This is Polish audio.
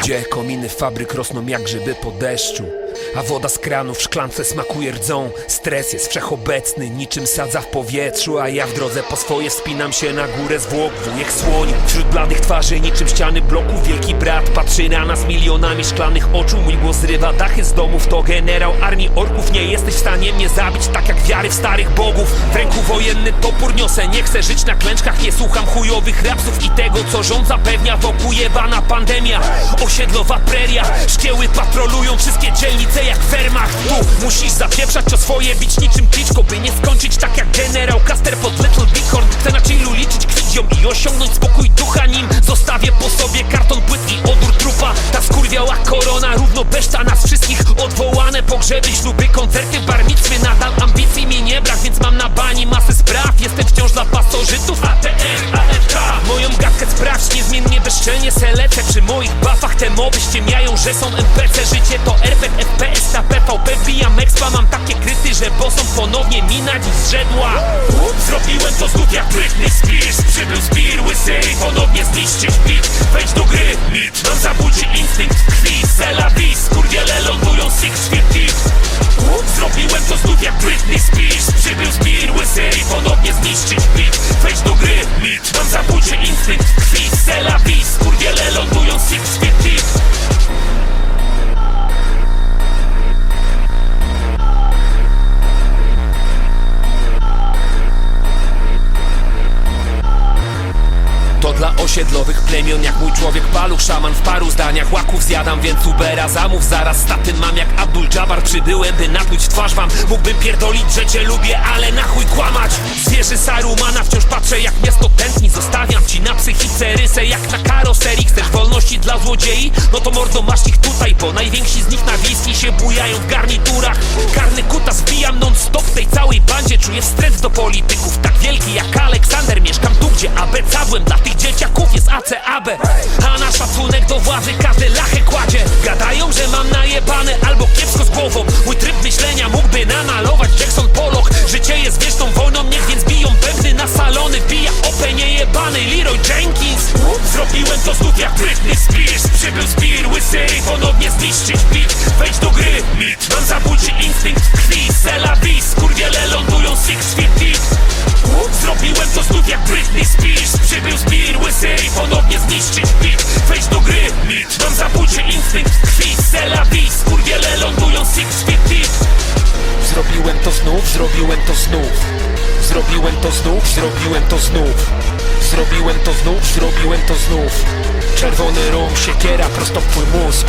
Gdzie kominy fabryk rosną jak grzyby po deszczu A woda z kranu w szklance smakuje rdzą. Stres jest wszechobecny, niczym sadza w powietrzu A ja w drodze po swoje wspinam się na górę zwłok Wujek słoń, wśród bladych twarzy niczym ściany bloku. Wielki brat patrzy na nas milionami szklanych oczu. Mój głos zrywa dachy z domów, to generał armii orków. Nie jesteś w stanie mnie zabić, tak jak wiary w starych bogów. W ręku wojenny topór niosę, nie chcę żyć na klęczkach. Nie słucham chujowych rapsów i tego, co rząd zapewnia. Wokół jebana pandemia, osiedlowa preria. Szkieły patrolują wszystkie dzielnice jak fermach Tu musisz zapieprzać o swoje bić niczym kliczko By nie skończyć tak jak generał Caster pod Little Bighorn. Chcę na chillu liczyć kwidzią i osiągnąć spokój ducha Nim zostawię po sobie karton płyt i odór trupa. Ta skurwiała korona równo beszta nas wszystkich Odwołane pogrzeby, śluby, koncerty, barmictwy Nadal ambicji mi nie brak, więc mam na bani masę spraw. Jestem wciąż dla pasożytów ATM, AFK Moją gadkę sprawdź, niezmiennie bezczelnie se lecę Przy moich buffach te moby ściemniają, że są NPC Życie to zrzedła. Zrobiłem to znów jak Britney Spears Przybył bir, łysy i ponownie zniszczyć bit Wejdź do gry, mit, mam zabójczy instynkt krwi Sela bis, skurwiele lądują six feet deep Zrobiłem to znów jak Britney Spears To dla osiedlowych plemion jak mój człowiek paluch Szaman w paru zdaniach. Łaków zjadam Więc Ubera zamów. Zaraz statyn mam jak Abdul Jabbar. Przybyłem by napluć twarz wam. Mógłbym pierdolić, że cię lubię, ale na chuj kłamać. Zwierzy Sarumana wciąż patrzę jak miasto tętni. Zostawiam ci na psychice rysę jak na karoserii Chcesz wolności dla złodziei? No to mordo masz ich tutaj Bo najwięksi z nich na wiejski się bujają w garniturach. Karny kutas wbijam non stop tej całej bandzie. Czuję wstręt do polityków tak wielki jak Gdzie abecadłem dla tych dzieciaków jest ACAB A na szacunek do władzy każdy lachę kładzie. Gadają, że mam najebane albo kiepsko z głową. Mój tryb myślenia mógłby namalować Jackson Pollock. Życie jest wieczną wojną, niech więc biją bębny na salony. Bija OP niejebany Leroy Jenkins. Zrobiłem to znów jak Britney Spears. Przybył bir, łysy i ponownie zniszczyć bit Wejdź do gry, mit. Mam zabójczy instynkt krwi Sela bis, skurwiele lądują six feet krwi Sela bis, skurwiele lądują Zrobiłem to znów, zrobiłem to znów. Zrobiłem to znów, zrobiłem to znów. Zrobiłem to znów, zrobiłem to znów. Czerwony rum, siekiera prosto w mózg